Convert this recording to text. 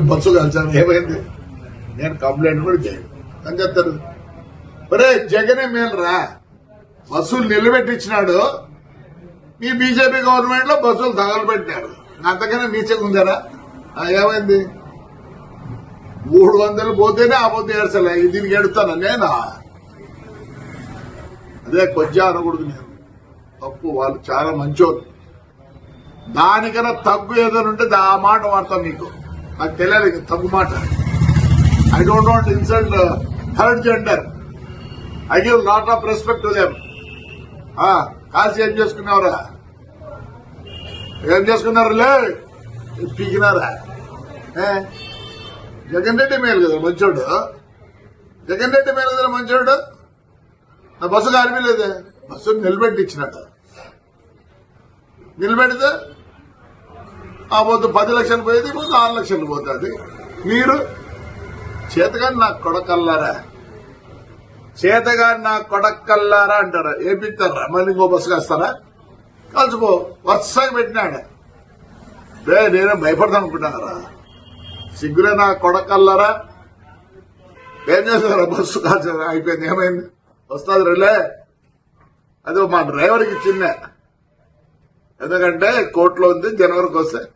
Bus కలిసాను ఏమైంది? నేను complaint కూడా చేయను. అని చెప్తారు ఒరే జగనే మేలురా. బస్సులు నిలబెట్టించినాడు. మీ బీజేపీ గవర్నమెంట్లో బస్సులు తగలబెట్టినారు అంతకన్నా నీచగా ఉందరా? ఏమైంది? మూడు వందలు పోతేనే ఆ పొద్దు ఏడ్చలే దీనికి ఎడుతాను నేనా? అదే కొద్దిగా అనకూడదు నేను. తప్పు వాళ్ళు చాలా మంచోళ్ళు. దానికన్నా తగ్గు ఏదైనా ఉంటే ఆ మాట వాడతాను నీకు. నాకు తెలియదు ఇక తగ్గు మాట. I don't want insult third gender I give lot of respect to them కాల్సి ఏం చేసుకున్నావురా ఏం చేసుకున్నారు లే పీకినారా జగన్ రెడ్డి మేలు కదా మంచోడు. జగన్ రెడ్డి మేలు కదా మంచోడు? నా బస్సు కారిపోలేదే బస్సు నిలబెట్టి ఇచ్చినట్టు నిలబెడితే ఆ పొద్దు పది లక్షలు పోయేది ఇప్పుడు ఆరు లక్షలు పోతుంది. మీరు చేతగాని నాకు కొడకల్లారా? చేతగాని నాకు కొడకల్లారా అంటారా. ఏపిస్తారా మళ్ళీ ఇంకో బస్సు కాస్తారా? కలిసిపో వరుసగా పెట్టినాడు. రే నేనే భయపడతాను అనుకుంటున్నారా? సిగ్గురే నా కొడకల్లారా? ఏం చేస్తారా బస్సు కాల్చి అయిపోయింది ఏమైంది? వస్తుంది రిలే. అదే మా డ్రైవర్కి చిన్న. ఎందుకంటే కోర్టులో ఉంది జనవరికి వస్తే.